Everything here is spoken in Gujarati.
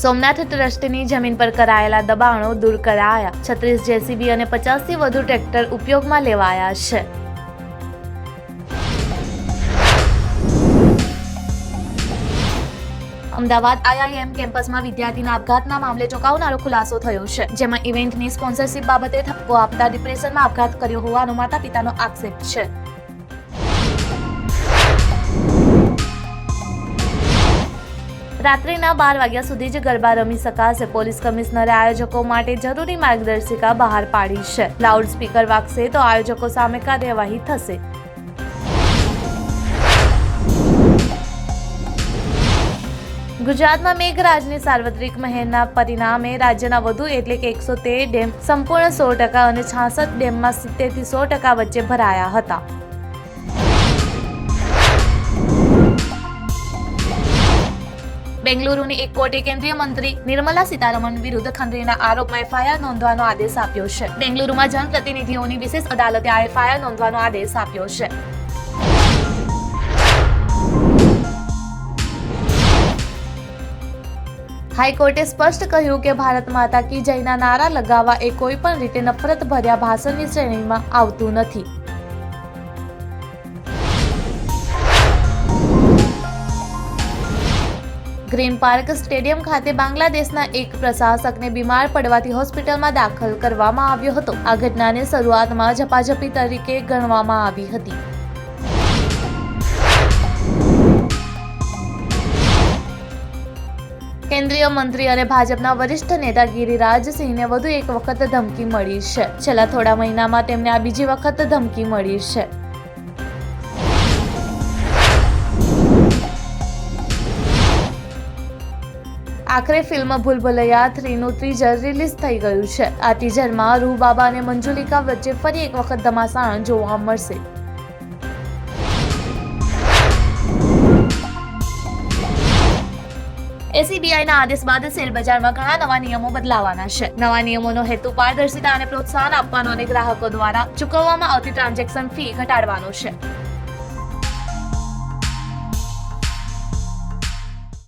સોમનાથ ટ્રસ્ટની જમીન પર કરાયેલા દબાણો દૂર કરાયા. છત્રીસ જેસીબી અને પચાસથી વધુ ટ્રેક્ટર ઉપયોગમાં લેવાયા છે. અમદાવાદ આઈઆઈએમ કેમ્પસમાં વિદ્યાર્થીના આપઘાતના મામલે ચોંકાવનારો ખુલાસો થયો છે. જેમાં ઇવેન્ટની સ્પોન્સરશિપ બાબતે ઠપકો આપતા ડિપ્રેશનમાં આપઘાત કર્યો હોવાનો માતા પિતાનો આક્ષેપ છે. રાત્રિના બાર વાગ્યા સુધી જ ગરબા રમી શકાશે. પોલીસ કમિશનરે આયોજકો માટે જરૂરી માર્ગદર્શિકા બહાર પાડી છે. લાઉડ સ્પીકર વાગશે તો આયોજકો સામે કાર્યવાહી થશે. ગુજરાતમાં મેઘરાજની સાર્વત્રિક મહેરના પરિણામે રાજ્યના વધુ એટલે કે એકસો તેર ડેમ સંપૂર્ણ સો ટકા અને છાસઠ ડેમમાં સિત્તેરથી સો ટકા વચ્ચે ભરાયા હતા. બેંગલુરુની એક કોર્ટે કેન્દ્રીય મંત્રી નિર્મલા સીતારમણ વિરુદ્ધ ખંડણીના આરોપમાં એફઆઈઆર નોંધવાનો આદેશ આપ્યો છે. બેંગલુરુમાં જનપ્રતિનિધિઓની વિશેષ અદાલતે આ એફઆઈઆર નોંધવાનો આદેશ આપ્યો છે. હાઈકોર્ટે સ્પષ્ટ કહ્યું કે ભારત માતા કી જયના નારા લગાવવા એ કોઈ પણ રીતે નફરત ભર્યા ભાષણની શ્રેણીમાં આવતું નથી. ગ્રીન પાર્ક સ્ટેડિયમ ખાતે બાંગ્લાદેશના એક પ્રશાસકને બીમાર પડવાથી હોસ્પિટલમાં દાખલ કરવામાં આવ્યો હતો. આ ઘટનાને શરૂઆતમાં ઝપાઝપી તરીકે ગણવામાં આવી હતી. કેન્દ્રીય મંત્રી અને ભાજપના વરિષ્ઠ નેતા ગિરિરાજ સિંહને વધુ એક વખત ધમકી મળી છે. છેલ્લા થોડા મહિનામાં તેમને આ બીજી વખત ધમકી મળી છે. આખરે ફિલ્મ ભૂલભુલૈયા થ્રીનું ટીઝર રિલીઝ થઈ ગયું છે. આ ટીઝરમાં રૂબાબા અને મંજુલિકા વચ્ચે ફરી એક વખત ધમાસાણ જોવા મળશે. એસીબીઆઈના આદેશ બાદ શેર બજારમાં ઘણા નવા નિયમો બદલાવાના છે. નવા નિયમોનો હેતુ પારદર્શિતા અને પ્રોત્સાહન આપવાનો અને ગ્રાહકો દ્વારા ચૂકવવામાં આવતી ટ્રાન્ઝેક્શન ફી ઘટાડવાનો છે.